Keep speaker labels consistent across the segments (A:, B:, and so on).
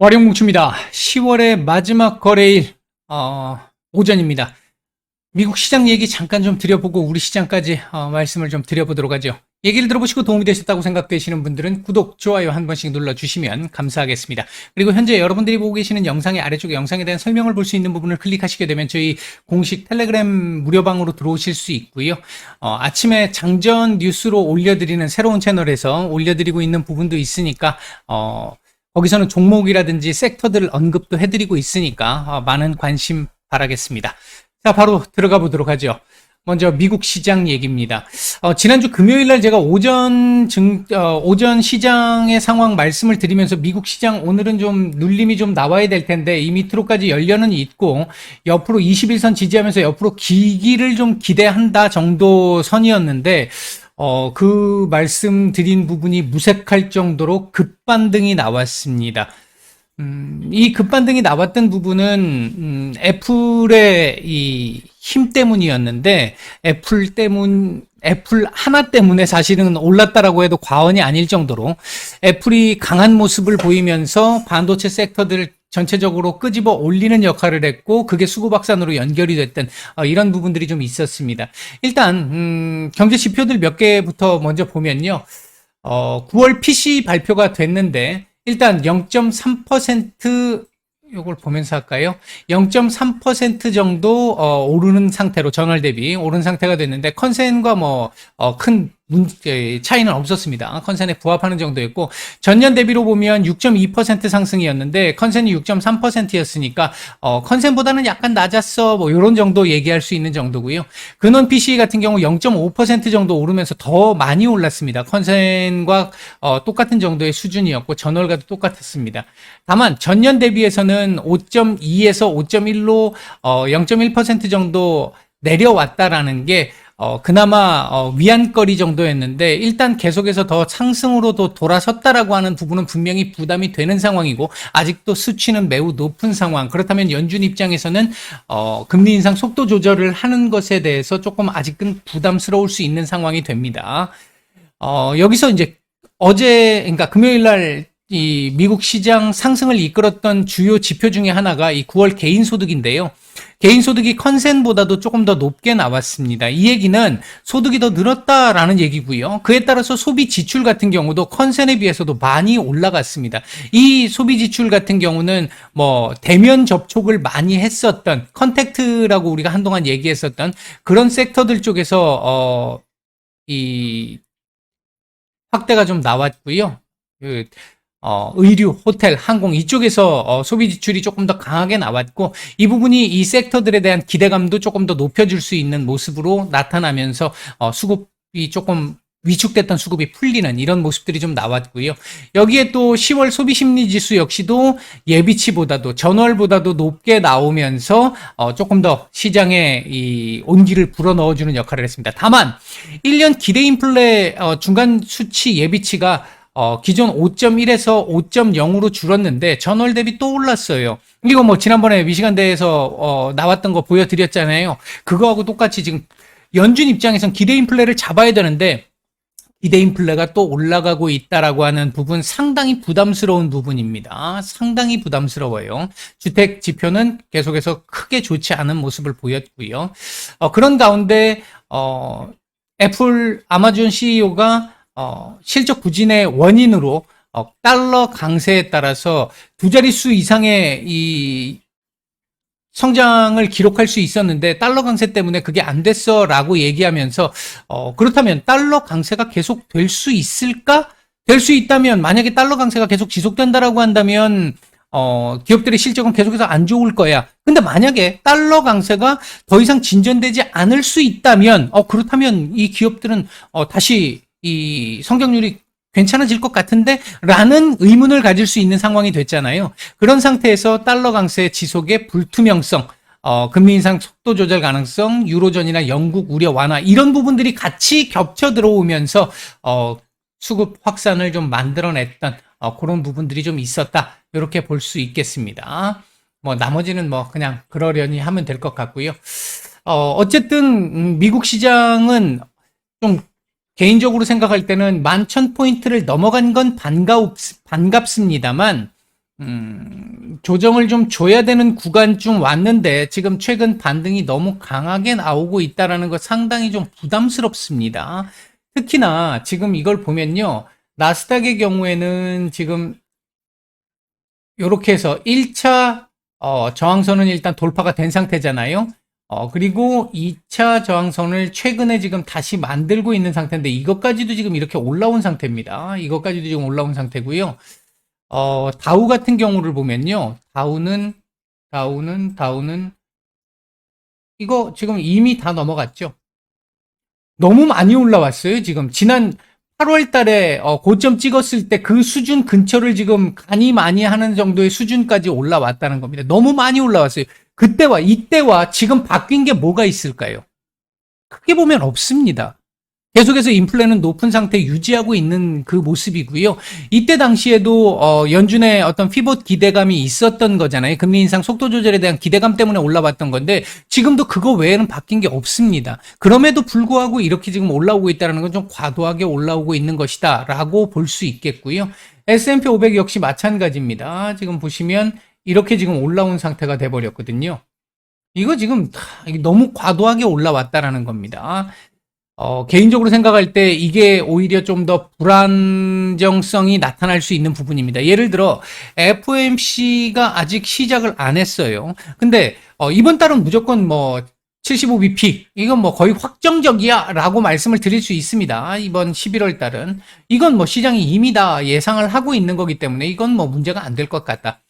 A: 월요뭉칩니다. 10월의 마지막 거래일 어, 오전입니다. 미국 시장 얘기 잠깐 좀 드려보고 우리 시장까지 어, 말씀을 좀 드려보도록 하죠. 얘기를 들어보시고 도움이 되셨다고 생각되시는 분들은 구독, 좋아요 한 번씩 눌러주시면 감사하겠습니다. 그리고 현재 여러분들이 보고 계시는 영상의 아래쪽에 영상에 대한 설명을 볼 수 있는 부분을 클릭하시게 되면 저희 공식 텔레그램 무료방으로 들어오실 수 있고요. 어, 아침에 장전 뉴스로 올려드리는 새로운 채널에서 올려드리고 있는 부분도 있으니까 어, 거기서는 종목이라든지 섹터들을 언급도 해드리고 있으니까 어, 많은 관심 바라겠습니다. 자, 바로 들어가 보도록 하죠. 먼저 미국 시장 얘기입니다. 어, 지난주 금요일 날 제가 오전 증, 어, 오전 시장의 상황 말씀을 드리면서 미국 시장 오늘은 좀 눌림이 좀 나와야 될 텐데 이 밑으로까지 열려는 있고 옆으로 21선 지지하면서 옆으로 기기를 좀 기대한다 정도 선이었는데 어, 그 말씀드린 부분이 무색할 정도로 급반등이 나왔습니다. 음, 이 급반등이 나왔던 부분은 음, 애플의 이 힘 때문이었는데 애플 때문 애플 하나 때문에 사실은 올랐다라고 해도 과언이 아닐 정도로 애플이 강한 모습을 보이면서 반도체 섹터들을 전체적으로 끄집어 올리는 역할을 했고 그게 수구박산으로 연결이 됐던 어, 이런 부분들이 좀 있었습니다. 일단 음, 경제 지표들 몇 개부터 먼저 보면요. 어, 9월 PC 발표가 됐는데 일단 0.3% 요걸 보면서 할까요? 0.3% 정도 어, 오르는 상태로 전월 대비 오른 상태가 됐는데 컨센과 뭐큰 문, 차이는 없었습니다. 컨센에 부합하는 정도였고 전년 대비로 보면 6.2% 상승이었는데 컨센이 6.3%였으니까 어, 컨센보다는 약간 낮았어 뭐 이런 정도 얘기할 수 있는 정도고요. 근원 PC 같은 경우 0.5% 정도 오르면서 더 많이 올랐습니다. 컨센과 어, 똑같은 정도의 수준이었고 전월과도 똑같았습니다. 다만 전년 대비해서는 5.2에서 5.1로 어, 0.1% 정도 내려왔다라는 게 어, 그나마 어, 위안거리 정도였는데 일단 계속해서 더 상승으로도 돌아섰다라고 하는 부분은 분명히 부담이 되는 상황이고 아직도 수치는 매우 높은 상황. 그렇다면 연준 입장에서는 어, 금리 인상 속도 조절을 하는 것에 대해서 조금 아직은 부담스러울 수 있는 상황이 됩니다. 어, 여기서 이제 어제 그러니까 금요일 날 이 미국 시장 상승을 이끌었던 주요 지표 중에 하나가 이 9월 개인 소득인데요. 개인 소득이 컨센보다도 조금 더 높게 나왔습니다. 이 얘기는 소득이 더 늘었다라는 얘기고요. 그에 따라서 소비 지출 같은 경우도 컨센에 비해서도 많이 올라갔습니다. 이 소비 지출 같은 경우는 뭐 대면 접촉을 많이 했었던 컨택트라고 우리가 한동안 얘기했었던 그런 섹터들 쪽에서 어 이 확대가 좀 나왔고요. 그 어, 의류, 호텔, 항공 이쪽에서 어, 소비 지출이 조금 더 강하게 나왔고 이 부분이 이 섹터들에 대한 기대감도 조금 더 높여줄 수 있는 모습으로 나타나면서 어, 수급이 조금 위축됐던 수급이 풀리는 이런 모습들이 좀 나왔고요. 여기에 또 10월 소비 심리 지수 역시도 예비치보다도 전월보다도 높게 나오면서 어, 조금 더 시장에 이 온기를 불어 넣어주는 역할을 했습니다. 다만 1년 기대 인플레 어, 중간 수치 예비치가 어, 기존 5.1에서 5.0으로 줄었는데 전월 대비 또 올랐어요. 이거 뭐 지난번에 미시간대에서 어, 나왔던 거 보여드렸잖아요. 그거하고 똑같이 지금 연준 입장에선 기대 인플레를 잡아야 되는데 기대 인플레가 또 올라가고 있다라고 하는 부분 상당히 부담스러운 부분입니다. 상당히 부담스러워요. 주택 지표는 계속해서 크게 좋지 않은 모습을 보였고요. 어, 그런 가운데 어, 애플 아마존 CEO가 어, 실적 부진의 원인으로 어, 달러 강세에 따라서 두 자릿수 이상의 이 성장을 기록할 수 있었는데 달러 강세 때문에 그게 안 됐어라고 얘기하면서 어, 그렇다면 달러 강세가 계속 될 수 있을까? 될 수 있다면 만약에 달러 강세가 계속 지속된다라고 한다면 어, 기업들의 실적은 계속해서 안 좋을 거야. 근데 만약에 달러 강세가 더 이상 진전되지 않을 수 있다면, 어, 그렇다면 이 기업들은 어, 다시 이 성격률이 괜찮아질 것 같은데? 라는 의문을 가질 수 있는 상황이 됐잖아요. 그런 상태에서 달러 강세 지속의 불투명성, 어, 금리 인상 속도 조절 가능성, 유로존이나 영국 우려 완화, 이런 부분들이 같이 겹쳐 들어오면서, 어, 수급 확산을 좀 만들어냈던, 어, 그런 부분들이 좀 있었다. 이렇게 볼 수 있겠습니다. 뭐, 나머지는 뭐, 그냥 그러려니 하면 될 것 같고요. 어, 어쨌든, 음, 미국 시장은 좀 개인적으로 생각할 때는 만천 포인트를 넘어간 건 반갑, 반갑습니다만, 음, 조정을 좀 줘야 되는 구간쯤 왔는데 지금 최근 반등이 너무 강하게 나오고 있다라는 거 상당히 좀 부담스럽습니다. 특히나 지금 이걸 보면요. 나스닥의 경우에는 지금 이렇게 해서 1차 어, 저항선은 일단 돌파가 된 상태잖아요. 어, 그리고 2차 저항선을 최근에 지금 다시 만들고 있는 상태인데 이것까지도 지금 이렇게 올라온 상태입니다. 이것까지도 지금 올라온 상태고요. 어, 다우 같은 경우를 보면요. 다우는, 다우는, 다우는, 이거 지금 이미 다 넘어갔죠. 너무 많이 올라왔어요, 지금. 지난 8월 달에 어, 고점 찍었을 때 그 수준 근처를 지금 간이 많이 하는 정도의 수준까지 올라왔다는 겁니다. 너무 많이 올라왔어요. 그때와 이때와 지금 바뀐 게 뭐가 있을까요? 크게 보면 없습니다. 계속해서 인플레는 높은 상태 유지하고 있는 그 모습이고요. 이때 당시에도 어, 연준의 어떤 피봇 기대감이 있었던 거잖아요. 금리 인상 속도 조절에 대한 기대감 때문에 올라왔던 건데 지금도 그거 외에는 바뀐 게 없습니다. 그럼에도 불구하고 이렇게 지금 올라오고 있다는 건 좀 과도하게 올라오고 있는 것이다라고 볼 수 있겠고요. S&P 500 역시 마찬가지입니다. 지금 보시면 이렇게 지금 올라온 상태가 돼 버렸거든요. 이거 지금 너무 과도하게 올라왔다라는 겁니다. 어, 개인적으로 생각할 때 이게 오히려 좀 더 불안정성이 나타날 수 있는 부분입니다. 예를 들어 FOMC가 아직 시작을 안 했어요. 근데 어, 이번 달은 무조건 뭐 75bp 이건 뭐 거의 확정적이야라고 말씀을 드릴 수 있습니다. 이번 11월 달은 이건 뭐 시장이 이미 다 예상을 하고 있는 거기 때문에 이건 뭐 문제가 안 될 것 같다.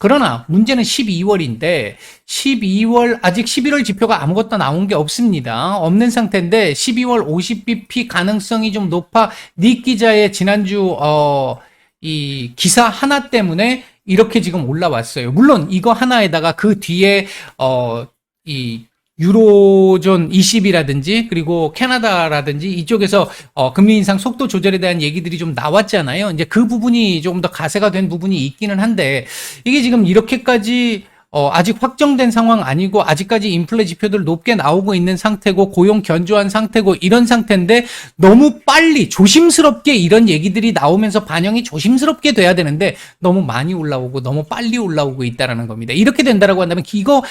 A: 그러나 문제는 12월인데 12월 아직 11월 지표가 아무것도 나온 게 없습니다. 없는 상태인데 12월 50bp 가능성이 좀 높아 닉 기자의 지난주 어 이 기사 하나 때문에 이렇게 지금 올라왔어요. 물론 이거 하나에다가 그 뒤에 어이 유로존 20이라든지 그리고 캐나다라든지 이쪽에서 어, 금리 인상 속도 조절에 대한 얘기들이 좀 나왔잖아요. 이제 그 부분이 조금 더 가세가 된 부분이 있기는 한데 이게 지금 이렇게까지 어, 아직 확정된 상황 아니고 아직까지 인플레 지표들 높게 나오고 있는 상태고 고용 견조한 상태고 이런 상태인데 너무 빨리 조심스럽게 이런 얘기들이 나오면서 반영이 조심스럽게 돼야 되는데 너무 많이 올라오고 너무 빨리 올라오고 있다라는 겁니다. 이렇게 된다라고 한다면 이거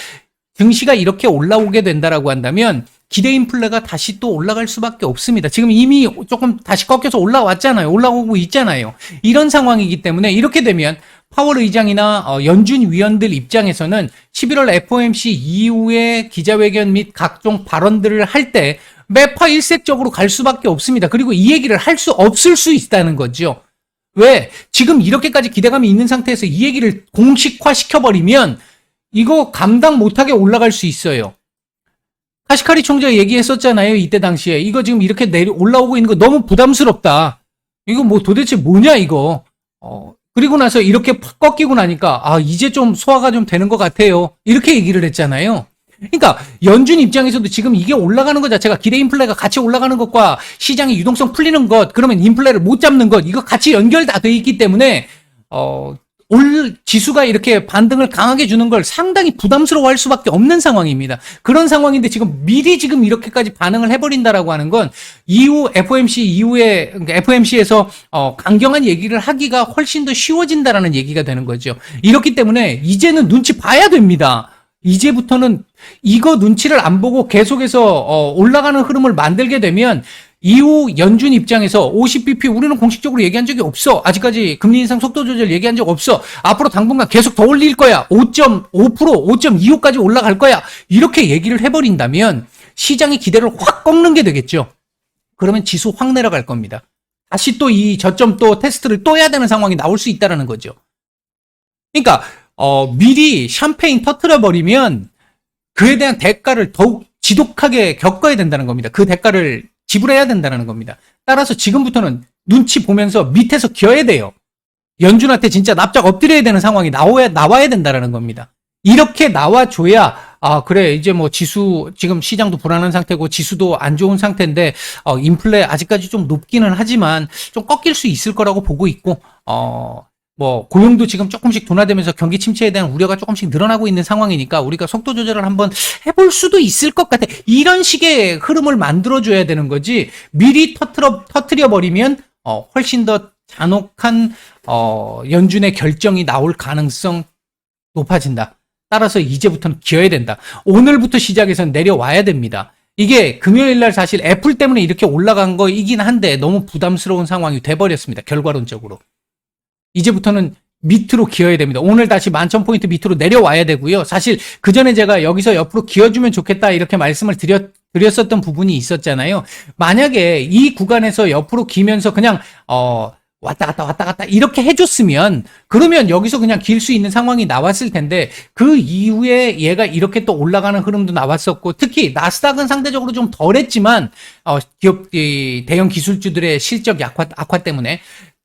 A: 증시가 이렇게 올라오게 된다라고 한다면 기대 인플레가 다시 또 올라갈 수밖에 없습니다. 지금 이미 조금 다시 꺾여서 올라왔잖아요. 올라오고 있잖아요. 이런 상황이기 때문에 이렇게 되면 파월 의장이나 어, 연준 위원들 입장에서는 11월 FOMC 이후에 기자회견 및 각종 발언들을 할 때 매파 일색적으로 갈 수밖에 없습니다. 그리고 이 얘기를 할 수 없을 수 있다는 거죠. 왜? 지금 이렇게까지 기대감이 있는 상태에서 이 얘기를 공식화 시켜버리면 이거 감당 못하게 올라갈 수 있어요. 카시카리 총재가 얘기했었잖아요. 이때 당시에. 이거 지금 이렇게 내려, 올라오고 있는 거 너무 부담스럽다. 이거 뭐 도대체 뭐냐, 이거. 어, 그리고 나서 이렇게 팍 꺾이고 나니까, 아, 이제 좀 소화가 좀 되는 것 같아요. 이렇게 얘기를 했잖아요. 그러니까 연준 입장에서도 지금 이게 올라가는 것 자체가 기대 인플레가 같이 올라가는 것과 시장의 유동성 풀리는 것, 그러면 인플레를 못 잡는 것, 이거 같이 연결 다 돼 있기 때문에, 어, 올 지수가 이렇게 반등을 강하게 주는 걸 상당히 부담스러워할 수밖에 없는 상황입니다. 그런 상황인데 지금 미리 지금 이렇게까지 반응을 해버린다라고 하는 건 이후 FOMC 이후에 그러니까 FOMC에서 어, 강경한 얘기를 하기가 훨씬 더 쉬워진다라는 얘기가 되는 거죠. 이렇기 때문에 이제는 눈치 봐야 됩니다. 이제부터는 이거 눈치를 안 보고 계속해서 어, 올라가는 흐름을 만들게 되면 이후 연준 입장에서 50bp 우리는 공식적으로 얘기한 적이 없어. 아직까지 금리 인상 속도 조절 얘기한 적 없어. 앞으로 당분간 계속 더 올릴 거야. 5.5%, 5.25까지 올라갈 거야. 이렇게 얘기를 해버린다면 시장의 기대를 확 꺾는 게 되겠죠. 그러면 지수 확 내려갈 겁니다. 다시 또 이 저점 또 테스트를 또 해야 되는 상황이 나올 수 있다는 거죠. 그러니까 어, 미리 샴페인 터트려 버리면 그에 대한 대가를 더욱 지독하게 겪어야 된다는 겁니다. 그 대가를 지불해야 된다는 겁니다. 따라서 지금부터는 눈치 보면서 밑에서 기어야 돼요. 연준한테 진짜 납작 엎드려야 되는 상황이 나와야, 나와야 된다는 겁니다. 이렇게 나와줘야, 아, 그래, 이제 뭐 지수, 지금 시장도 불안한 상태고 지수도 안 좋은 상태인데, 어, 인플레 아직까지 좀 높기는 하지만 좀 꺾일 수 있을 거라고 보고 있고, 어, 뭐 고용도 지금 조금씩 둔화되면서 경기 침체에 대한 우려가 조금씩 늘어나고 있는 상황이니까 우리가 속도 조절을 한번 해볼 수도 있을 것 같아. 이런 식의 흐름을 만들어줘야 되는 거지 미리 터트려 터트려 버리면 어, 훨씬 더 잔혹한 어, 연준의 결정이 나올 가능성 높아진다. 따라서 이제부터는 기어야 된다. 오늘부터 시작해서 내려와야 됩니다. 이게 금요일 날 사실 애플 때문에 이렇게 올라간 거이긴 한데 너무 부담스러운 상황이 돼버렸습니다. 결과론적으로. 이제부터는 밑으로 기어야 됩니다. 오늘 다시 만천 포인트 밑으로 내려와야 되고요. 사실 그 전에 제가 여기서 옆으로 기어주면 좋겠다 이렇게 말씀을 드렸 드렸었던 부분이 있었잖아요. 만약에 이 구간에서 옆으로 기면서 그냥 어 왔다 갔다 왔다 갔다 이렇게 해줬으면 그러면 여기서 그냥 길 수 있는 상황이 나왔을 텐데 그 이후에 얘가 이렇게 또 올라가는 흐름도 나왔었고 특히 나스닥은 상대적으로 좀 덜했지만 어 기업 이 대형 기술주들의 실적 약화 악화 때문에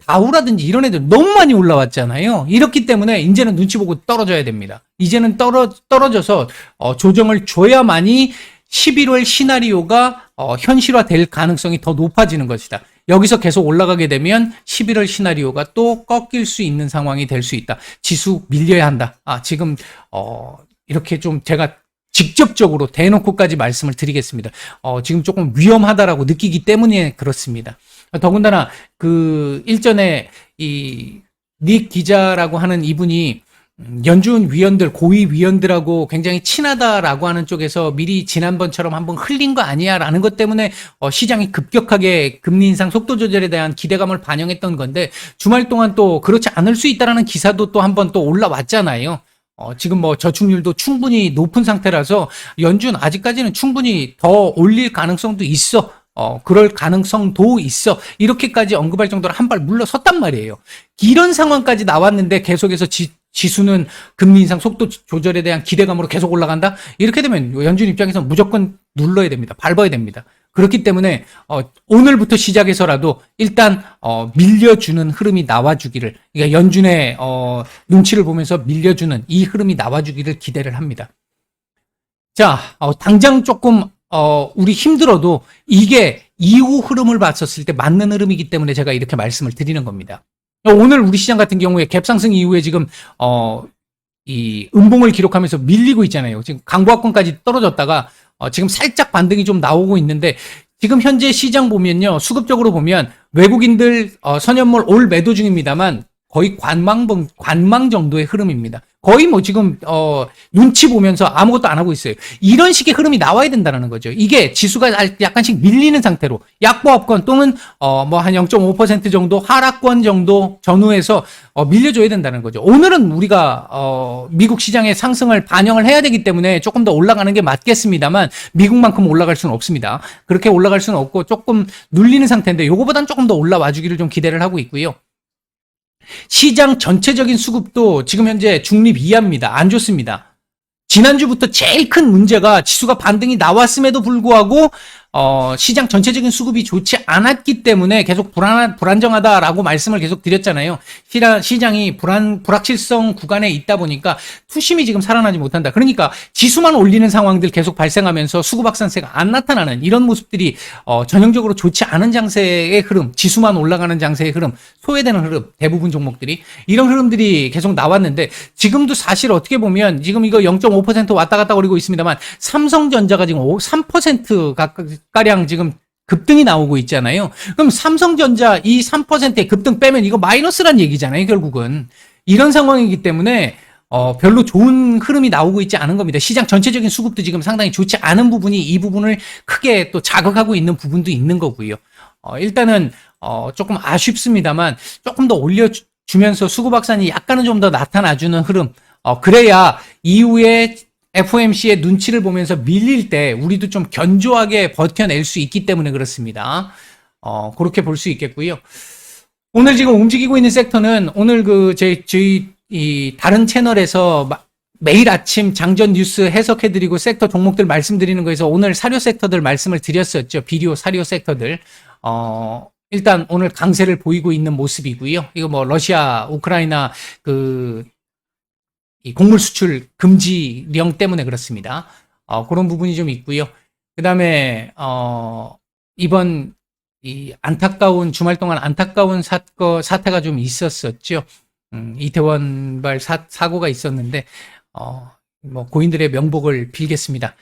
A: 다우라든지 이런 애들 너무 많이 올라왔잖아요. 이렇기 때문에 이제는 눈치 보고 떨어져야 됩니다. 이제는 떨어 떨어져서 어, 조정을 줘야만이 11월 시나리오가 어, 현실화될 가능성이 더 높아지는 것이다. 여기서 계속 올라가게 되면 11월 시나리오가 또 꺾일 수 있는 상황이 될 수 있다. 지수 밀려야 한다. 아, 지금 어, 이렇게 좀 제가 직접적으로 대놓고까지 말씀을 드리겠습니다. 어, 지금 조금 위험하다라고 느끼기 때문에 그렇습니다. 더군다나 그 일전에 이 닉 기자라고 하는 이분이 음, 연준 위원들, 고위 위원들하고 굉장히 친하다라고 하는 쪽에서 미리 지난번처럼 한번 흘린 거 아니야라는 것 때문에 어, 시장이 급격하게 금리 인상 속도 조절에 대한 기대감을 반영했던 건데 주말 동안 또 그렇지 않을 수 있다라는 기사도 또 한번 또 올라왔잖아요. 어, 지금 뭐 저축률도 충분히 높은 상태라서 연준 아직까지는 충분히 더 올릴 가능성도 있어. 어, 그럴 가능성도 있어. 이렇게까지 언급할 정도로 한 발 물러섰단 말이에요. 이런 상황까지 나왔는데 계속해서 지, 지수는 금리 인상 속도 조절에 대한 기대감으로 계속 올라간다? 이렇게 되면 연준 입장에서 무조건 눌러야 됩니다. 밟아야 됩니다. 그렇기 때문에 어, 오늘부터 시작해서라도 일단 어, 밀려주는 흐름이 나와주기를 그러니까 연준의 어, 눈치를 보면서 밀려주는 이 흐름이 나와주기를 기대를 합니다. 자, 어, 당장 조금 어, 우리 힘들어도 이게 이후 흐름을 봤었을 때 맞는 흐름이기 때문에 제가 이렇게 말씀을 드리는 겁니다. 오늘 우리 시장 같은 경우에 갭상승 이후에 지금 어, 이 음봉을 기록하면서 밀리고 있잖아요. 지금 강보합권까지 떨어졌다가 어, 지금 살짝 반등이 좀 나오고 있는데 지금 현재 시장 보면요. 수급적으로 보면 외국인들 어, 선연몰 올 매도 중입니다만 거의 관망 관망 정도의 흐름입니다. 거의 뭐 지금 어 눈치 보면서 아무것도 안 하고 있어요. 이런 식의 흐름이 나와야 된다는 거죠. 이게 지수가 약간씩 밀리는 상태로 약보합권 또는 어 뭐 한 0.5% 정도 하락권 정도 전후에서 어 밀려줘야 된다는 거죠. 오늘은 우리가 어 미국 시장의 상승을 반영을 해야 되기 때문에 조금 더 올라가는 게 맞겠습니다만 미국만큼 올라갈 수는 없습니다. 그렇게 올라갈 수는 없고 조금 눌리는 상태인데 요거보단 조금 더 올라와 주기를 좀 기대를 하고 있고요. 시장 전체적인 수급도 지금 현재 중립 이하입니다. 안 좋습니다. 지난주부터 제일 큰 문제가 지수가 반등이 나왔음에도 불구하고 어, 시장 전체적인 수급이 좋지 않았기 때문에 계속 불안, 불안정하다라고 말씀을 계속 드렸잖아요. 시라, 시장 이 불안, 불확실성 구간에 있다 보니까 투심이 지금 살아나지 못한다. 그러니까 지수만 올리는 상황들 계속 발생하면서 수급 확산세가 안 나타나는 이런 모습들이 어, 전형적으로 좋지 않은 장세의 흐름, 지수만 올라가는 장세의 흐름, 소외되는 흐름, 대부분 종목들이 이런 흐름들이 계속 나왔는데 지금도 사실 어떻게 보면 지금 이거 0.5% 왔다 갔다 거리고 있습니다만 삼성전자가 지금 3% 가까이 가량 지금 급등이 나오고 있잖아요. 그럼 삼성전자 이 3%의 급등 빼면 이거 마이너스란 얘기잖아요, 결국은. 이런 상황이기 때문에 어, 별로 좋은 흐름이 나오고 있지 않은 겁니다. 시장 전체적인 수급도 지금 상당히 좋지 않은 부분이 이 부분을 크게 또 자극하고 있는 부분도 있는 거고요. 어, 일단은 어, 조금 아쉽습니다만 조금 더 올려주면서 수급 확산이 약간은 좀 더 나타나주는 흐름. 어, 그래야 이후에 FOMC의 눈치를 보면서 밀릴 때 우리도 좀 견조하게 버텨낼 수 있기 때문에 그렇습니다. 어, 그렇게 볼 수 있겠고요. 오늘 지금 움직이고 있는 섹터는 오늘 그 제, 저희 이 다른 채널에서 매일 아침 장전 뉴스 해석해드리고 섹터 종목들 말씀드리는 거에서 오늘 사료 섹터들 말씀을 드렸었죠. 비료 사료 sektor들. 어, 일단 오늘 강세를 보이고 있는 모습이고요. 이거 뭐 러시아, 우크라이나 그 이 곡물 수출 금지령 때문에 그렇습니다. 어, 그런 부분이 좀 있고요. 그 다음에 어, 이번 이 안타까운 주말 동안 안타까운 사거 사태가 좀 있었었죠. 음, 이태원발 사, 사고가 있었는데 어, 뭐 고인들의 명복을 빌겠습니다.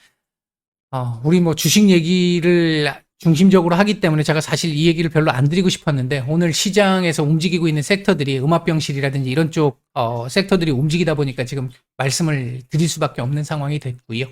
A: 어, 우리 뭐 주식 얘기를 중심적으로 하기 때문에 제가 사실 이 얘기를 별로 안 드리고 싶었는데 오늘 시장에서 움직이고 있는 섹터들이 음압병실이라든지 이런 쪽 어, 섹터들이 움직이다 보니까 지금 말씀을 드릴 수밖에 없는 상황이 됐고요.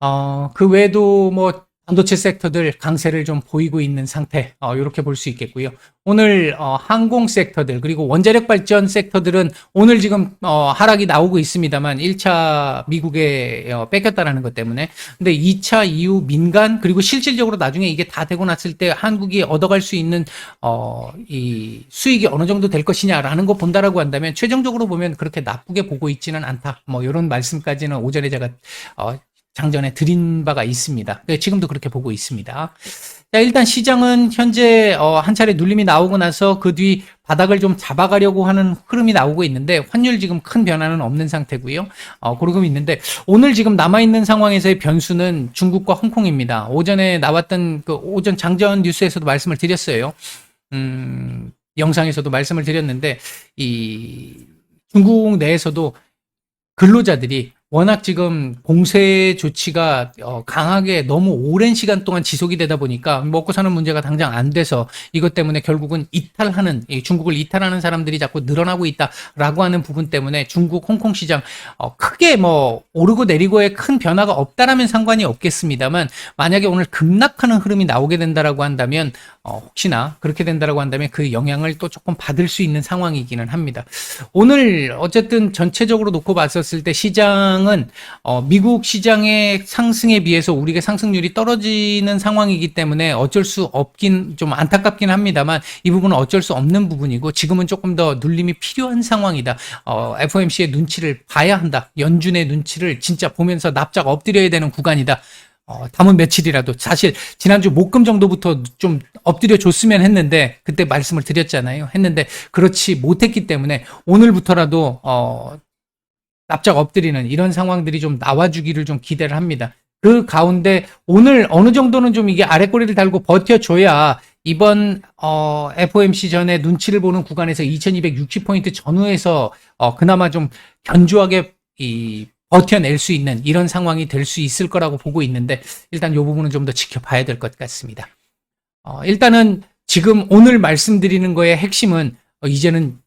A: 어, 그 외에도 뭐 반도체 섹터들 강세를 좀 보이고 있는 상태 어, 이렇게 볼 수 있겠고요. 오늘 어, 항공 섹터들 그리고 원자력 발전 섹터들은 오늘 지금 어, 하락이 나오고 있습니다만 1차 미국에 어, 뺏겼다라는 것 때문에 근데 2차 이후 민간 그리고 실질적으로 나중에 이게 다 되고 났을 때 한국이 얻어갈 수 있는 어, 이 수익이 어느 정도 될 것이냐라는 거 본다라고 한다면 최종적으로 보면 그렇게 나쁘게 보고 있지는 않다. 뭐 이런 말씀까지는 오전에 제가 어, 장전에 드린 바가 있습니다. 네, 지금도 그렇게 보고 있습니다. 자, 일단 시장은 현재 어, 한 차례 눌림이 나오고 나서 그 뒤 바닥을 좀 잡아가려고 하는 흐름이 나오고 있는데 환율 지금 큰 변화는 없는 상태고요. 어, 그러고 있는데 오늘 지금 남아 있는 상황에서의 변수는 중국과 홍콩입니다. 오전에 나왔던 그 오전 장전 뉴스에서도 말씀을 드렸어요. 음, 영상에서도 말씀을 드렸는데 이 중국 내에서도 근로자들이 워낙 지금 공세 조치가 어, 강하게 너무 오랜 시간 동안 지속이 되다 보니까 먹고 사는 문제가 당장 안 돼서 이것 때문에 결국은 이탈하는 이 중국을 이탈하는 사람들이 자꾸 늘어나고 있다라고 하는 부분 때문에 중국 홍콩 시장 어, 크게 뭐 오르고 내리고의 큰 변화가 없다라면 상관이 없겠습니다만 만약에 오늘 급락하는 흐름이 나오게 된다라고 한다면 어, 혹시나 그렇게 된다라고 한다면 그 영향을 또 조금 받을 수 있는 상황이기는 합니다. 오늘 어쨌든 전체적으로 놓고 봤었을 때 시장은 어, 미국 시장의 상승에 비해서 우리가 상승률이 떨어지는 상황이기 때문에 어쩔 수 없긴 좀 안타깝긴 합니다만 이 부분은 어쩔 수 없는 부분이고 지금은 조금 더 눌림이 필요한 상황이다. 어, FOMC의 눈치를 봐야 한다. 연준의 눈치를 진짜 보면서 납작 엎드려야 되는 구간이다. 어, 담은 며칠이라도 사실 지난주 목금 정도부터 좀 엎드려 줬으면 했는데 그때 말씀을 드렸잖아요. 했는데 그렇지 못했기 때문에 오늘부터라도 어, 납작 엎드리는 이런 상황들이 좀 나와주기를 좀 기대를 합니다. 그 가운데 오늘 어느 정도는 좀 이게 아랫꼬리를 달고 버텨줘야 이번 어, FOMC 전에 눈치를 보는 구간에서 2260포인트 전후에서 어, 그나마 좀 견조하게 이 버텨낼 수 있는 이런 상황이 될 수 있을 거라고 보고 있는데 일단 이 부분은 좀 더 지켜봐야 될 것 같습니다. 어, 일단은 지금 오늘 말씀드리는 거의 핵심은 어, 이제는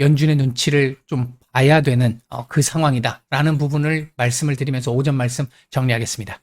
A: 연준의 눈치를 좀 봐야 되는 어, 그 상황이다라는 부분을 말씀을 드리면서 오전 말씀 정리하겠습니다.